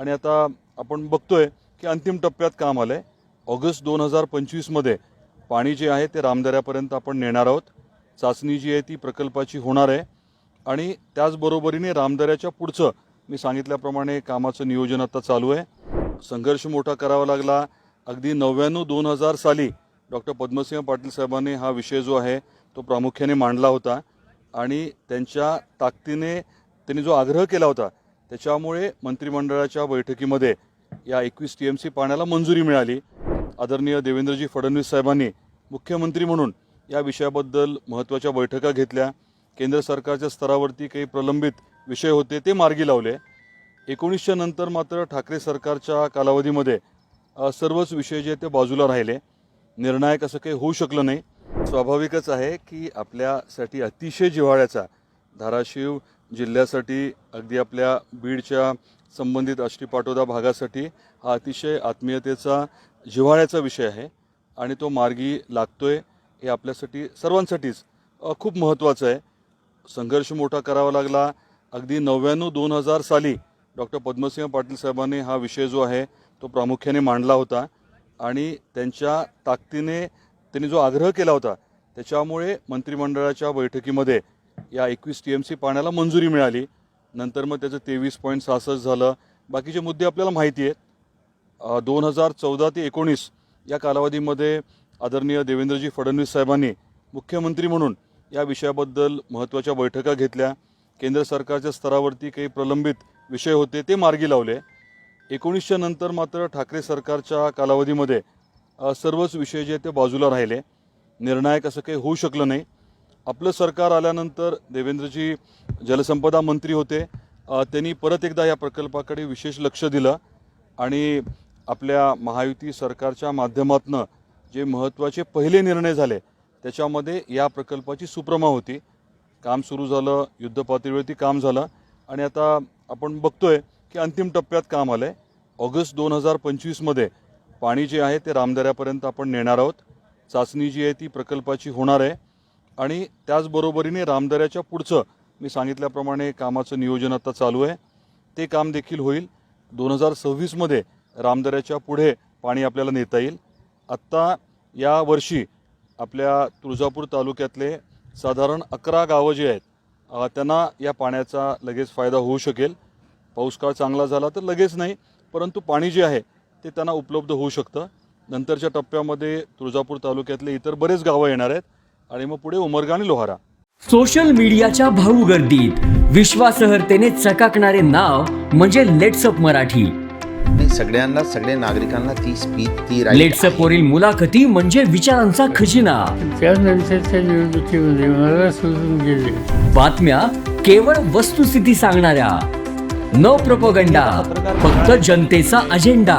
आणि आता आपण बघतोय की अंतिम टप्प्यात काम आलं आहे ऑगस्ट दोन हजार पंचवीसमध्ये पाणी जे आहे ते रामदऱ्यापर्यंत आपण नेणार आहोत. चाचणी जी आहे ती प्रकल्पाची होणार आहे. आणि त्याचबरोबरीने रामदऱ्याच्या पुढचं मी सांगितल्याप्रमाणे कामाचं नियोजन आता चालू आहे. संघर्ष मोठा करावा लागला. अगदी नव्याण्णव दोन हजार साली डॉक्टर पद्मसिंह पाटील साहेबांनी हा विषय जो आहे तो प्रामुख्याने मांडला होता. आणि त्यांच्या ताकदीने त्यांनी जो आग्रह केला होता त्याच्यामुळे मंत्रिमंडळाच्या बैठकीमध्ये या एकवीस टी एम सी पाण्याला मंजुरी मिळाली. आदरणीय देवेंद्रजी फडणवीस साहेबांनी मुख्यमंत्री म्हणून या विषयाबद्दल महत्त्वाच्या बैठका घेतल्या. केंद्र सरकारच्या स्तरावरती काही प्रलंबित विषय होते ते मार्गी लावले. एकोणीसच्या नंतर मात्र ठाकरे सरकारच्या कालावधीमध्ये सर्वच विषय जे ते बाजूला राहिले. निर्णायक असं काही होऊ शकलं नाही. स्वाभाविकच आहे की आपल्यासाठी अतिशय जिव्हाळ्याचा धाराशिव जिल्ह्यासाठी अगदी आपल्या बीडच्या संबंधित आष्टी पाटोदा भागासाठी हा अतिशय आत्मीयतेचा जिव्हाळ्याचा विषय आहे आणि तो मार्गी लागतो आहे हे आपल्यासाठी सर्वांसाठीच खूप महत्त्वाचं आहे. संघर्ष मोठा करावा लागला. अगदी नव्याण्णव दोन हजार साली डॉक्टर पद्मसिंह पाटील साहेबांनी हा विषय जो आहे तो प्रामुख्याने मांडला होता आणि त्यांच्या ताकदीने त्यांनी जो आग्रह केला होता त्याच्यामुळे मंत्रिमंडळाच्या बैठकीमध्ये या एकवीस टी एम सी पाण्याला मंजुरी मिळाली. नंतर मग त्याचं तेवीस पॉईंट सहासष्ट झालं. बाकीचे मुद्दे आपल्याला माहिती आहेत. दोन हजार चौदा ते एकोणीस या कालावधीमध्ये आदरणीय देवेंद्रजी फडणवीस साहेबांनी मुख्यमंत्री म्हणून या विषयाबद्दल महत्त्वाच्या बैठका घेतल्या. केंद्र सरकारच्या स्तरावरती काही प्रलंबित विषय होते ते मार्गी लावले. एकोणीसच्या नंतर मात्र ठाकरे सरकारच्या कालावधीमध्ये सर्वच विषय जे आहेत ते बाजूला राहिले. निर्णायक असं काही होऊ शकलं नाही. आपलं सरकार आल्यानंतर देवेंद्रजी जलसंपदा मंत्री होते. त्यांनी परत एकदा या प्रकल्पाकडे विशेष लक्ष दिलं आणि आपल्या महायुती सरकारच्या माध्यमातनं जे महत्त्वाचे पहिले निर्णय झाले त्याच्यामध्ये या प्रकल्पाची सुप्रमा होती. काम सुरू झालं युद्धपातळीवरती काम झालं आणि आता आपण बघतोय की अंतिम टप्प्यात काम आलं आहे ऑगस्ट दोन हजार पंचवीसमध्ये पाणी जे आहे ते रामदऱ्यापर्यंत आपण नेणार आहोत. चाचणी जी आहे ती प्रकल्पाची होणार आहे. आणि त्याचबरोबरीने रामदऱ्याच्या पुढचं मी सांगितल्याप्रमाणे कामाचं नियोजन आता चालू आहे. ते काम देखील होईल. दोन हजार सव्वीसमध्ये रामदऱ्याच्या पुढे पाणी आपल्याला नेता येईल. आत्ता या वर्षी आपल्या तुळजापूर तालुक्यातले साधारण अकरा गावं जी आहेत त्यांना या पाण्याचा लगेच फायदा होऊ शकेल. पाऊस काळ चांगला झाला तर लगेच नाही परंतु पाणी जे आहे ते त्यांना उपलब्ध होऊ शकतं. नंतरच्या टप्प्यामध्ये तुळजापूर तालुक्यातले इतर बरेच गावं येणार आहेत. आणि मग पुढे उमरगा आणि लोहारा. सोशल मीडियाच्या भाऊ गर्दीत विश्वासहर्तेने चकाकणारे नाव म्हणजे लेट्सअप मराठी. नाही सगळ्यांना सगळ्या नागरिकांना ती स्पीच ती लेट्सअप. वरील मुलाखती म्हणजे विचारांचा खजिना. त्यानंतरच्या निवडणुकीमध्ये मला सोडून गेले. बातम्या केवळ वस्तुस्थिती सांगणाऱ्या. न प्रपोगंडा फक्त जनतेचा अजेंडा